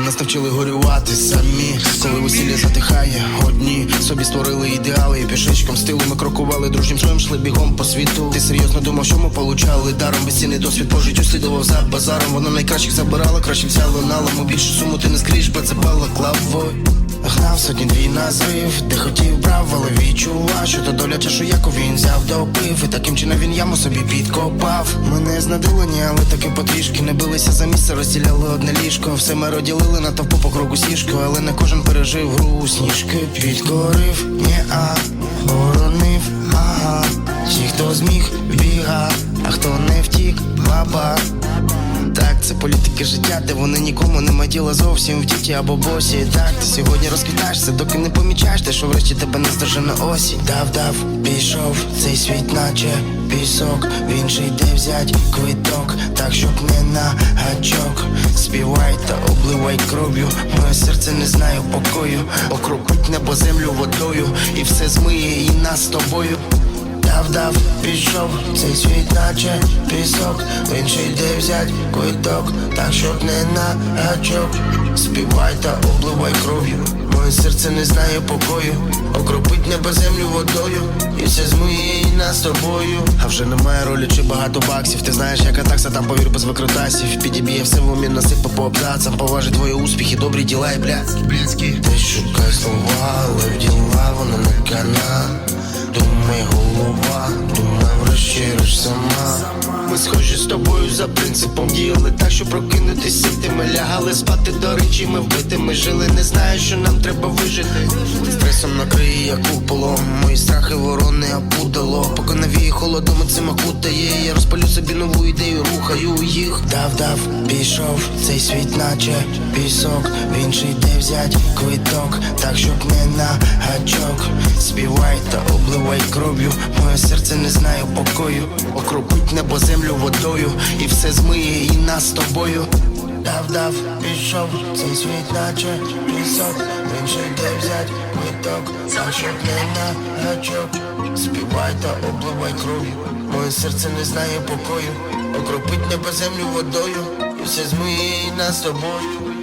Нас навчили горювати самі, коли весілля затихає одні собі створили ідеали пішечком стилу ми крокували дружнім своїм шли бігом по світу. Ти серйозно думав, що ми получали даром безцінний досвід по життю слідував за базаром. Воно найкращих забирало, краще взяло налому. Більшу суму ти не скріж, бо це клавою. Гнав сотні дві на зрив, де хотів брав, але відчував, що то доля чашу, яку він взяв допив. І таким чином він яму собі підкопав. Мене знадилені, але таки потрішки Не билися за місце, розділяли одне ліжко. Все ми розділили на товпу по кругу сішку Але не кожен пережив гру. Сніжки Підкорив, не-а, боронив, ага. Ті, хто зміг, біга, а хто не втік, баба це політики життя, де вони нікому нема діла зовсім в діті або босі. Так, ти сьогодні розквітаєшся, доки не помічаєш, те, що врешті тебе не здержана осінь. Дав, дав, пішов цей світ, наче пісок. Він же йде взять квиток, так щоб не на гачок. Співай та обливай кров'ю. Моє серце не знає покою. Окропить небо землю водою, і все змиє і нас з тобою. Дав, дав, пішов, цей світ наче пісок, він ще йде взять квиток, так щоб не на гачок. Співай та обливай кров'ю, моє серце не знає покою, окропить небо землю водою, і все змиє і нас тобою. А вже немає ролі чи багато баксів. Ти знаєш, яка такса там повір без викрутасів. Підіб'є все в умі насипа по абзацам, поважить твої успіхи, добрі діла і блядські, блядські. Ти шукай слова, але в діла воно не кана. Думай голова, думай врешті сама. Ми схожі з тобою за принципом діяли так, що прокинутися ти ми лягали спати до речі, ми вбити, ми жили, не знаю, що нам треба вижити. Стресом накриє як куполом, мої страхи ворони опудало. Поки навіє холодом цим окутає. Я розпалю собі нову ідею, рухаю їх. Дав, дав, пішов цей світ, наче пісок. Він же йде взять квиток, так щоб не на гачок. Співай та обливай кров'ю. Моє серце не знає покою. Окропить небо землю водою, і все змиє і нас з тобою. Дав, дав, пішов цей світ, наче пісок. Він же йде взять квиток, щоб не на гачок. Співай та обливай кров'ю. Моє серце не знає покою. Окропить небо землю водою, і все змиє і нас з тобою.